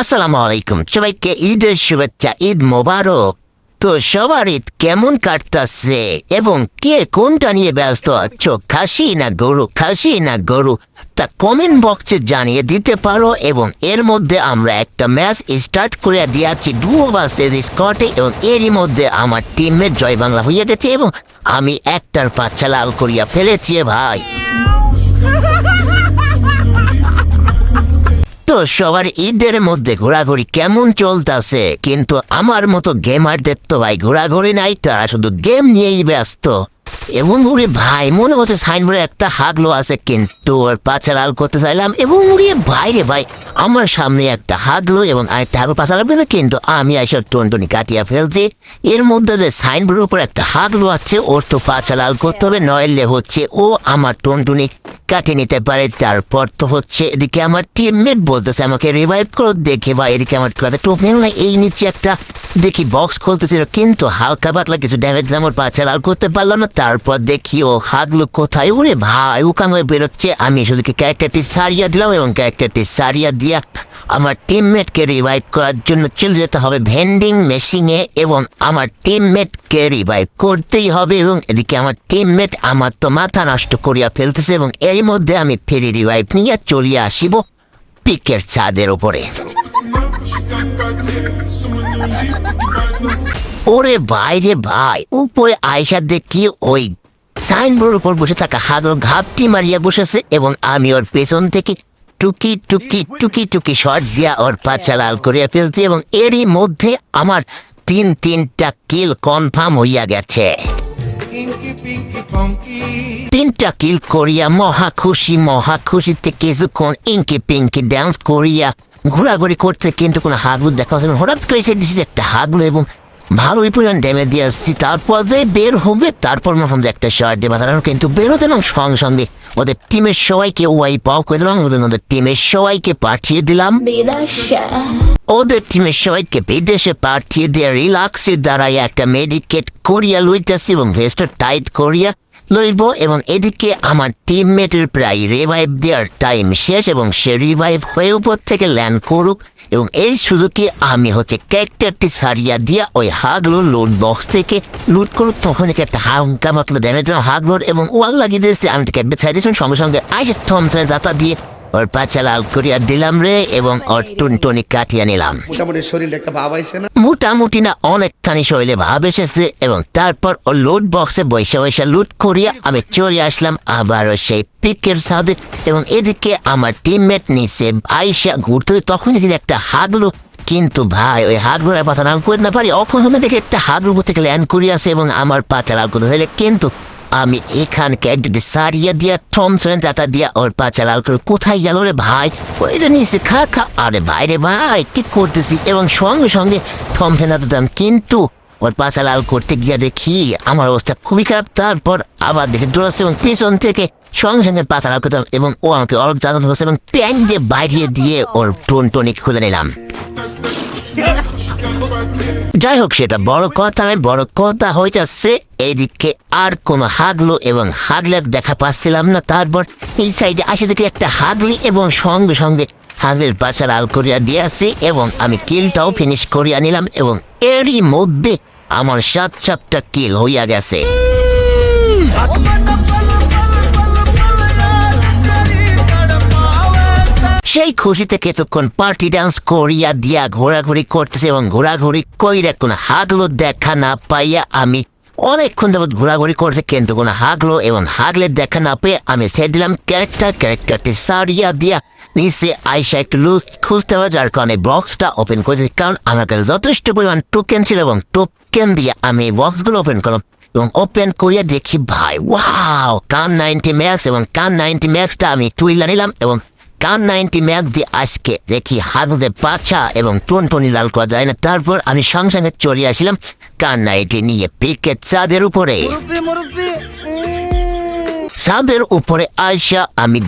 আসসালামু আলাইকুম। সবাইকে ঈদের শুভেচ্ছা, ঈদ মোবারক। তো সবার ঈদ কেমন কাটতাছে এবং কে কোনটা নিয়ে ব্যস্ত আছো? খাসি না গরু? খাসি না গরু? তা কমেন্ট বক্সে জানিয়ে দিতে পারো এবং এর মধ্যে আমরা একটা ম্যাচ স্টার্ট করে দিয়েছি। ডুও বাসের স্কটে এবং এরই মধ্যে আমার টিমমেট জয় বাংলা হয়ে গেছে এবং আমি একটার পাচ্ছা লাল করিয়া ফেলেছি ভাই। তো সবার ঈদের মধ্যে ঘোরাঘুরি কেমন চলতেছে? কিন্তু আমার মতো গেমারদের তো ভাই ঘোরাঘুরি নাই, তারা শুধু গেম নিয়েই ব্যস্ত। এবং উড়ে ভাই, মনে হচ্ছে সাইনবোর্ডে একটা হাগলো আছে, কিন্তু ওর পাচা লাল করতে চাইলাম এবং উড়িয়ে বাইরে ভাই, আমার সামনে একটা হাগলো এবং আরেকটা হাগলো পাচা লাগবে কিন্তু আমি এসব টনটনি কাটিয়া ফেলছি। এর মধ্যে যে সাইনবোর্ডের উপর একটা হাগলো আছে, ওর তো পাচা লাল করতে হবে, নইলে হচ্ছে ও আমার টনটনি কাটিয়ে নিতে পারে। তারপর তো হচ্ছে এদিকে আমার টিমমেট বলতেছে আমাকে রিভাইভ করো, দেখে বা এদিকে আমার কথা টোপেন না এই নিচে একটা দেখি বক্স খুলতেছিল, কিন্তু হালকা পাতলা কিছু ড্যামেজ দিলাম ওর পাচ্ছে, লাল করতে পারলাম না। তারপর দেখি, ও হাগলো কোথায়? উড়ে ভাই, উকান হয়ে বেরোচ্ছে। আমি শুধুকে ক্যারেক্টারটি সারিয়া দিলাম এবং ক্যারেক্টারটি সারিয়া দিয়া আমার টিমমেটকে রিভাইভ করার জন্য চলে যেতে হবে ভেন্ডিং মেশিনে এবং আমার টিমমেটকে রিভাইভ করতেই হবে এবং এদিকে আমার টিমমেট আমার তো মাথা নষ্ট করিয়া ফেলতেছে এবং এর মধ্যে আমি ফেরি রিভাইভ নিয়ে চলিয়া আসিব পিকের ছাদের উপরে। ওরে বাইরে ভাই, উপরে আয়সা দেখি ওই সাইনবোর্ডের উপর বসে থাকা হাগল ঘাপটি মারিয়া বসেছে এবং আমি ওর পেছন থেকে টুকি টুকি টুকি টুকি শট দিয়া ওর পাচা লাল করিয়া ফেলছি এবং এরই মধ্যে আমার তিন তিনটা কিল কনফার্ম হইয়া গেছে. তিনটা কিল করিয়া মহা খুশি, মহা খুশিতে কিছুক্ষণ ইঙ্কি পিঙ্কি ডান্স করিয়া ঘোরাঘুরি করছে, কিন্তু কোনো হাগলু দেখা যাচ্ছে না। হঠাৎ করে এসে দিচ্ছি একটা হাগলু এবং ভালোই পরিমাণ ড্যামেজ দিয়ে আসছি। তারপর যে বের হবে, তারপর মনে একটা শর্ট দিয়ে মাথানো কিন্তু বের হতে এবং সঙ্গে সঙ্গে ওদের টিমের সবাইকে ওয়াই পাও করে দিলাম ওদের টিমের সবাইকে পাঠিয়ে দিলাম। ওদের টিমের সবাইকে বিদেশে পাঠিয়ে দিয়ে রিলাক্সের দ্বারাই একটা মেডিকেট করিয়া লইতেছি এবং ভেস্টটা টাইট করিয়া লইব এবং এদিকে আমার টিমমেটের প্রায় রিভাইভ দেওয়ার টাইম শেষ এবং সে রিভাইভ হয়ে উপর থেকে ল্যান্ড করুক এবং এই সুযোগে আমি হচ্ছে ক্যারেক্টারটি সারিয়া দিয়া ওই হাগলো লোড বক্স থেকে লুট করুক, তখন একে একটা হাঙ্কা মতলো ড্যামেজ হাগলোর এবং ওয়াল লাগিয়ে দিয়েছে। আমি ক্যাটবে ছাই সঙ্গে সঙ্গে আইসে থমসনে যাতা দিয়ে ওর পাচা লাল করিয়া দিলাম রে এবং ওর টুনটুনি কাটিয়ে নিলাম। মোটামুটি শরীরে একটা ভাব আইছে না? মোটামুটি না অনেকখানি শরীরে ভাব এসেছে এবং তারপর ও লুট বক্সে বৈশা বৈশা লুট করিয়া আমি চলে আসলাম আবারও সেই পিকের সাথে এবং এদিকে আমার টিমমেট নিচে আইসা ঘুরতে তখন দেখি একটা হাগলো। কিন্তু ভাই ওই হাগলোর পাতা লাল করে না পারি অখন হবে দেখে একটা হাগলু থেকে ল্যান্ড করিয়াছে এবং আমার পাতা লাল করে হইলে কিন্তু আমি এখান ক্যাডেটে সারিয়া দিয়া থমসন যাতা দিয়া ওর পাচা লাল করে কোথায় গেল রে ভাই? ওই যে নিচে খা খা। আরে বাইরে ভাই, কি করতেছি? এবং সঙ্গে সঙ্গে থমসন দিতাম কিন্তু ওর পাচা লাল করতে গিয়ে দেখি আমার অবস্থা খুবই খারাপ। তারপর আবার দেখে দৌড়াচ্ছে এবং পেছন থেকে সঙ্গে সঙ্গে পাচা লাল করতাম এবং ও আমাকে অলক জানানো হচ্ছে এবং প্যান দিয়ে বাইরে দিয়ে ওর টোন টনিক খুলে নিলাম। যাই হোক সেটা বড় কথা নয়, বড় কথা হইতেছে, এইদিকে আর কোনো হাগলো এবং হাগলের দেখা পাচ্ছিলাম না। তারপর এই সাইডে আসে দেখি একটা হাগলি এবং সঙ্গে সঙ্গে হাগলের পাশা লাল করিয়া দিয়েছি এবং আমি কিলটাও ফিনিশ করিয়া নিলাম এবং এরই মধ্যে আমার সাত সাতটা কিল হইয়া গেছে। সেই খুশিতে কিছুক্ষণ পার্টি ডান্স করিয়া দিয়া ঘোরাঘুরি করতেছে এবং ঘোরাঘুরি কইরা কোনো হাগলো দেখা না পাইয়া আমি অনেকক্ষণ যাবৎ ঘোরাঘুরি করছে, কিন্তু কোনো হাগলো এবং হাগলের দেখা না পেয়ে আমি ছেড়ে দিলাম ক্যারেক্টার ক্যারেক্টারটি সারিয়া দিয়া নিচে আইসা একটু লুক খুঁজতে হবে, যার কারণে বক্সটা ওপেন করেছি। কারণ আমার কাছে যথেষ্ট পরিমাণ টোকেন ছিল এবং টোকেন দিয়ে আমি বক্সগুলো ওপেন করলাম এবং ওপেন করিয়া দেখি, ভাই ওয়াও কান নাইনটি ম্যাক্স এবং কান নাইনটি ম্যাক্সটা আমি তুইলা নিলাম এবং কান নাইনটি ম্যাক্স দিয়ে আজকে দেখি হাগুদে পাছা এবং টনটনি লাল করা যায় না। তারপর আমি সঙ্গে সঙ্গে চলে আসলাম কান নাইনটি নিয়ে পিকে চাঁদের উপরে। চাঁদের উপরে আইসা আমি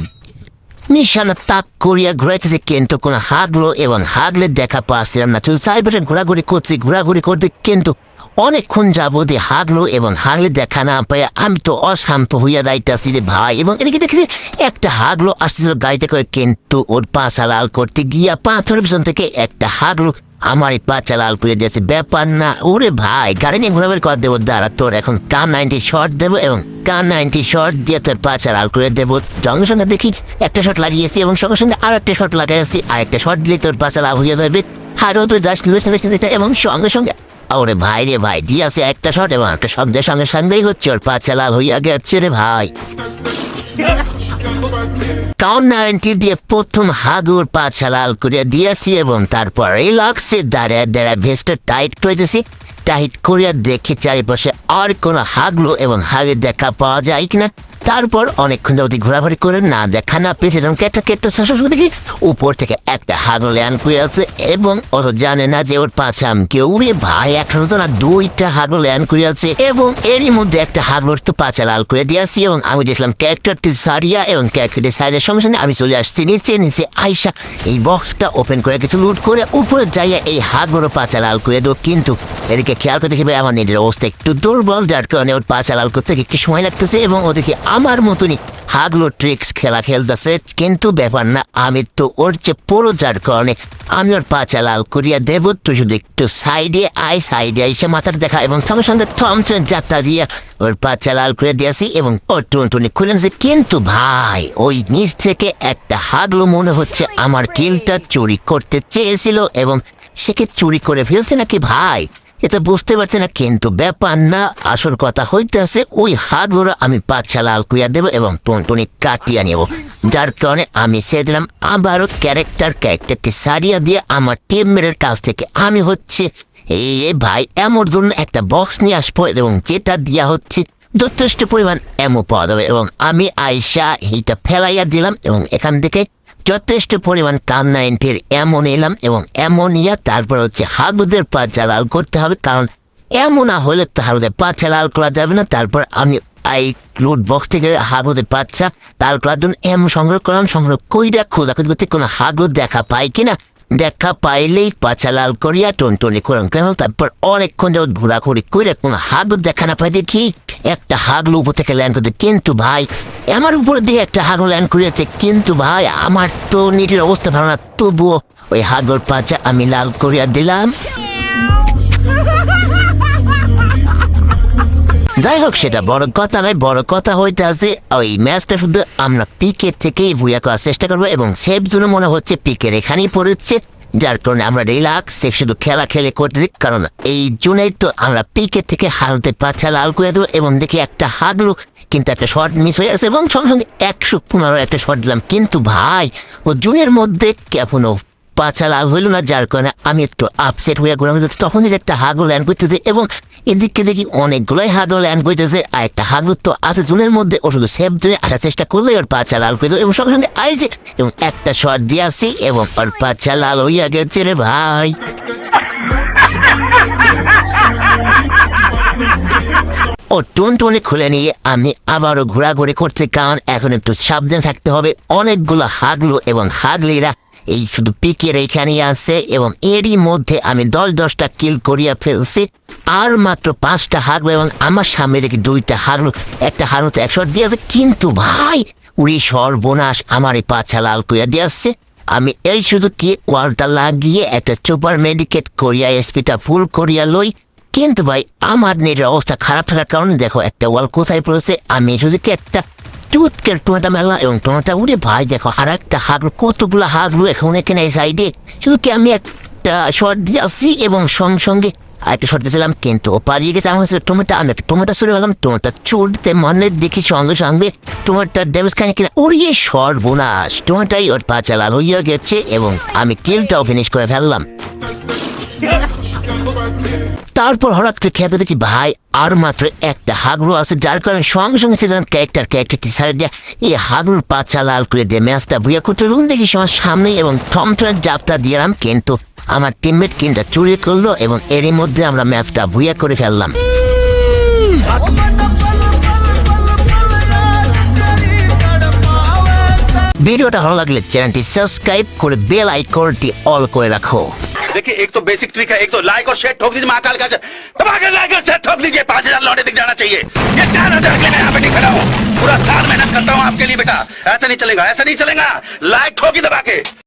নিশানা তাক করিয়া ঘুরাইতেছি কিন্তু কোনো হাগলো এবং হাগলে দেখা পাচ্ছিলাম না। শুধু চারিপাশে ঘোরাঘুরি করছি ঘোরাঘুরি করতে কিন্তু অনেকক্ষণ যাবতে হাগলো এবং হাগলে দেখা না পায় আমি তো অশান্ত হইয়া যাইতাছি রে ভাই এবং এদিকে দেখেছি একটা হাগলো আসতেছিল গাড়িতে করে কিন্তু ওর পাশা লাল করতে গিয়া পাথরের পিছন থেকে একটা হাগলো আমার এই পাচা লাল করে দিয়েছে ব্যাপার না ওরে ভাই গাড়ি নিয়ে ঘোরাবের কর দেবো দাঁড়া তোর এখন কান নাইনটি শর্ট দেবো এবং কান নাইনটি শর্ট দিয়ে তোর পাচা লাল করে দেবো সঙ্গে সঙ্গে দেখি একটা শট লাগিয়েছি এবং সঙ্গে সঙ্গে আর একটা শট লাগাইছি আর একটা শট দিলে তোর পাচা লাল হয়ে যাবে হারও তুই যাস এবং সঙ্গে সঙ্গে ওরে ভাই রে ভাই দিয়েছে একটা শট এবং একটা শব্দের সঙ্গে সঙ্গেই হচ্ছে, ওর পাচা লাল হইয়া গেছে রে ভাই। কাউন নাইনটি দিয়ে প্রথম হাগুর পাছা লাল করে দিয়েছি এবং তারপর রিলাক্সে দাঁড়ায় দাঁড়ায় ভেস্টটা টাইট করেছি। টাইট করিয়া দেখি চারিপাশে আর কোনো হাগলো এবং হাগের দেখা পাওয়া যায় কিনা। তারপর অনেকক্ষণ যাবতীয় ঘোরাঘুরি করে না দেখা, না পেয়েছে এবং একটা কেটটা শাসন দেখি উপর থেকে একটা হাগলো ল্যান্ড করে আছে এবং অত জানে না যে ওর পাছাম কেউ উড়ে ভাই একসাথে তো না দুইটা হাগলো ল্যান্ড করে আছে এবং এরই মধ্যে একটা হাগলোর তো পাচা লাল করে দিয়েছি এবং আমি দেখলাম ক্যারেক্টারটি সারিয়া এবং ক্যারেক্টারটি সাইজের সঙ্গে সঙ্গে আমি চলে আসছি নিচে নিচে আইসা এই বক্সটা ওপেন করে কিছু লুট করে উপরে যাইয়া এই হাগলোরও পাচা লাল করে দেবো। কিন্তু এদিকে খেয়াল করে দেখবে আমার নিজের অবস্থা একটু দুর্বল, যার কারণে ওর পাচা লাল করতে একটু সময় লাগতেছে এবং ওদিকে আমার মতনই। হাগলো ট্রিক্স খেলা খেলতেছে, কিন্তু ব্যাপার না, আমি তো ওর চেয়ে পুরো যার কারণে, আমি ওর পাচা লাল করিয়া দেব, তুই শুধু একটু সাইডে আই সাইডে এসে মাথার দেখা, এবং সঙ্গে সঙ্গে থমসন যাত্রা দিয়ে ওর পাচা লাল করে দিয়েছি এবং ও টুনটুনি খুলে নিয়েছে কিন্তু ভাই, ওই নিচ থেকে একটা হাগলো মনে হচ্ছে আমার কিলটা চুরি করতে চেয়েছিল, এবং সেকে চুরি করে ফেলছে নাকি ভাই? এটা বুঝতে পারছি না, কিন্তু ব্যাপার না। আসল কথা হইতেছে, ওই হাতগুলো আমি পাচ্ছা লাল কুইয়া দেবো এবং টুনটুনি কাটিয়ে নেব। যার কারণে আমি ছেড়ে দিলাম। আবারও ক্যারেক্টার ক্যারেক্টারকে সারিয়া দিয়ে আমার টিমমেটের কাছ থেকে আমি হচ্ছে, এই ভাই এমন জন্য একটা বক্স নিয়ে আসব এবং যেটা দেওয়া হচ্ছে যথেষ্ট পরিমাণ এমও পাওয়া যাবে এবং আমি আইসা এইটা ফেলাইয়া দিলাম এবং এখান থেকে যথেষ্ট পরিমাণ কান নাইনটির এমন এলাম এবং এমনিয়া তারপর হচ্ছে হাগুদের পা লাল করতে হবে, কারণ এমন না হলে তো হাগুদের পাচ্ছা লাল করা যাবে না। তারপর আমি এই লুট বক্স থেকে হাগুদের পাচ্ছা তার করার জন্য এমন সংগ্রহ করলাম। সংগ্রহ কইরা খোঁজা খুঁজে করতে কোনো হাগুদ দেখা পাই কিনা? দেখা পাইলেই পাচা লাল করিয়া টনটনি করেন কেন তারপর অনেকক্ষণ যাবত ঘোরাঘুরি করে কোনো হাগ দেখা না পাই দেখি একটা হাগলো উপর থেকে ল্যান্ড করতে। কিন্তু ভাই, আমার উপর দিয়ে একটা হাগল ল্যান্ড করিয়াছে। কিন্তু ভাই, আমার তো নিটির অবস্থা ভালো না। তবুও ওই হাগল পাচা আমি লাল করিয়া দিলাম। যাই হোক সেটা বড় কথা নয়, বড় কথা হইতে আছে, ওই ম্যাচটা শুধু আমরা পিকে থেকেই ভুয়া করার চেষ্টা করব এবং সেফ জন্য মনে হচ্ছে পিকের এখানেই পড়েছে, যার কারণে আমরা রিলাক্স শুধু খেলা খেলে করতে দিই কারণ এই জুনেই তো আমরা পিকে থেকে হালতে পাচ্ছা লাল করে দেবো এবং দেখি একটা হাগলুক কিন্তু একটা শর্ট মিস হয়ে আছে এবং সঙ্গে সঙ্গে একশো পনেরো একটা শর্ট দিলাম। কিন্তু ভাই, ও জুনের মধ্যে কেমনও পাচা লাল হইল না, যার কারণে আমি একটু আপসেট হয়ে ঘুরে যাচ্ছি তখন একটা হাগল ল্যান্ড করতেছে এবং এদিকে দেখি অনেকগুলোই হাগল ল্যান্ড করতেছে আর একটা হাগল তো আছে জুনের মধ্যে, ও শুধু সেফ জুনে আসার চেষ্টা করলে ওর পাচা লাল করে এবং সঙ্গে সঙ্গে আইছে এবং একটা শট দিয়ে আসি এবং ওর পাচা লাল হইয়া গেছে রে ভাই। ও টুনটুনি খুলে নিয়ে আমি আবারও ঘোরাঘুরি করতে কারণ এখন একটু সাবধান থাকতে হবে। অনেকগুলো হাগলু এবং হাগলিরা এই শুধু পিকের এইখানেই আছে এবং এরই মধ্যে আমি দশ দশটা কিল করিয়া ফেলছি। আর মাত্র পাঁচটা হাগলো এবং আমার সামনে দেখি দুইটা হাগলো একটা হাগলোতে একশো দিয়েছে কিন্তু ভাই উড়ি সর্বনাশ আমার এই পাছা লাল করিয়া দিয়েছে আমি এই শুধু কি ওয়ালটা লাগিয়ে একটা সুপার মেডিকেট করিয়া এসপিটা ফুল করিয়া লই। কিন্তু ভাই, আমার নিজের অবস্থা খারাপ থাকার কারণে দেখো একটা ওয়াল কোথায় পড়েছে, আমি শুধু কি একটা চুটকের টমেটো মেলা এবং টমেটো উড়ে ভাই দেখো আর একটা হাগলো কতগুলো হাগলো এখন এখানে এই সাইডে শুধু কি আমি একটা শর্ট দিয়ে আসছি এবং সঙ্গে সঙ্গে আরেকটা শর্ট দিয়েছিলাম কিন্তু ও পালিয়ে গেছে আমার কাছে টমেটো আমি একটা টমেটো সরে গেলাম টমেটো চুলতে মনে দেখি সঙ্গে সঙ্গে টমেটোর ড্যামেজ খানি কিনা ওরিয়ে সর্বনাশ টমেটোই ওর পাচা লাল হইয়া গেছে এবং আমি কিলটাও ফিনিশ করে ফেললাম তারপর হঠাৎ করে খেপে দেখি ভাই আর মাত্র একটা হাগরু আছে, যার কারণে সঙ্গে সঙ্গে সেদিন ক্যারেক্টার ক্যারেক্টারটি ছাড়ে দেয়। এই হাগরুর পাচা লাল করে দিয়ে ম্যাচটা ভুয়া করতে রুম দেখি সবার সামনে এবং থমথমের জাপটা দিলাম কিন্তু আমার টিমমেট কিনটা চুরি করল এবং এরই মধ্যে আমরা ম্যাচটা ভুয়া করে ফেললাম। ভিডিওটা ভালো লাগলে চ্যানেলটি সাবস্ক্রাইব করে বেল আইকনটি অল করে রাখো। देखिए, एक तो बेसिक ट्रिक है, एक तो लाइक और शेयर ठोक दीजिए महाकाल का। दबाकर लाइक और शेयर ठोक दीजिए, पाँच हज़ार लौटे दिख जाना चाहिए। ये चार हज़ार के लिए मैं यहाँ पे खड़ा हूँ। पूरा साल मेहनत करता हूँ आपके लिए बेटा। ऐसा नहीं चलेगा, ऐसा नहीं चलेगा। लाइक ठोकी दबा के।